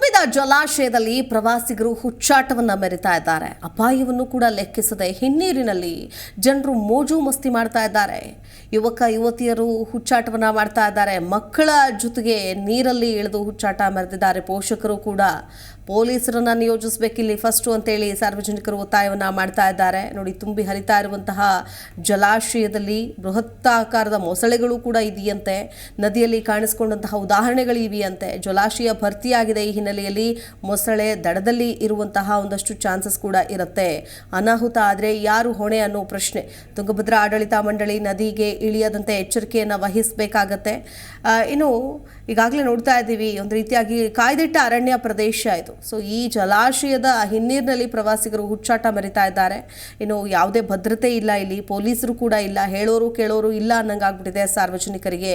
ತುಂಬಿದ ಜಲಾಶಯದಲ್ಲಿ ಪ್ರವಾಸಿಗರು ಹುಚ್ಚಾಟವನ್ನು ಮೆರಿತಾ ಇದ್ದಾರೆ. ಅಪಾಯವನ್ನು ಕೂಡ ಲೆಕ್ಕಿಸದೆ ಹಿನ್ನೀರಿನಲ್ಲಿ ಜನರು ಮೋಜು ಮಸ್ತಿ ಮಾಡ್ತಾ ಇದ್ದಾರೆ. ಯುವಕ, ಯುವತಿಯರು ಹುಚ್ಚಾಟವನ್ನ ಮಾಡ್ತಾ ಇದ್ದಾರೆ. ಮಕ್ಕಳ ಜೊತೆಗೆ ನೀರಲ್ಲಿ ಇಳಿದು ಹುಚ್ಚಾಟ ಮೆರೆದಿದ್ದಾರೆ. ಪೋಷಕರು ಕೂಡ ಪೊಲೀಸರನ್ನ ನಿಯೋಜಿಸಬೇಕಿಲ್ಲಿ ಫಸ್ಟು ಅಂತೇಳಿ ಸಾರ್ವಜನಿಕರು ಒತ್ತಾಯವನ್ನ ಮಾಡ್ತಾ ಇದ್ದಾರೆ. ನೋಡಿ, ತುಂಬಿ ಹರಿತಾ ಇರುವಂತಹ ಜಲಾಶಯದಲ್ಲಿ ಬೃಹತ್ತಾಕಾರದ ಮೊಸಳೆಗಳು ಕೂಡ ಇದೆಯಂತೆ. ನದಿಯಲ್ಲಿ ಕಾಣಿಸಿಕೊಂಡಂತಹ ಉದಾಹರಣೆಗಳು ಇವೆಯಂತೆ ಜಲಾಶಯ ಭರ್ತಿಯಾಗಿದೆ ಈ ಹಿನ್ನೆಲೆಯಲ್ಲಿ ಮೊಸಳೆ ದಡದಲ್ಲಿ ಇರುವಂತಹ ಒಂದಷ್ಟು ಚಾನ್ಸಸ್ ಕೂಡ ಇರುತ್ತೆ. ಅನಾಹುತ ಆದರೆ ಯಾರು ಹೊಣೆ ಅನ್ನೋ ಪ್ರಶ್ನೆ. ತುಂಗಭದ್ರಾ ಆಡಳಿತ ಮಂಡಳಿ ನದಿಗೆ ಇಳಿಯದಂತೆ ಎಚ್ಚರಿಕೆಯನ್ನು ವಹಿಸಬೇಕಾಗತ್ತೆ. ಇನ್ನು ಈಗಾಗಲೇ ನೋಡ್ತಾ ಇದ್ದೀವಿ, ಒಂದು ರೀತಿಯಾಗಿ ಕಾಯ್ದಿಟ್ಟ ಅರಣ್ಯ ಪ್ರದೇಶ ಇದು. ಸೊ ಈ ಜಲಾಶಯದ ಹಿನ್ನೀರಿನಲ್ಲಿ ಪ್ರವಾಸಿಗರು ಹುಚ್ಚಾಟ ಮರಿತಾ ಇದ್ದಾರೆ. ಇನ್ನು ಯಾವುದೇ ಭದ್ರತೆ ಇಲ್ಲ ಇಲ್ಲಿ, ಪೊಲೀಸರು ಕೂಡ ಇಲ್ಲ, ಹೇಳೋರು ಕೇಳೋರು ಇಲ್ಲ ಅನ್ನಂಗಾಗ್ಬಿಟ್ಟಿದೆ ಸಾರ್ವಜನಿಕರಿಗೆ.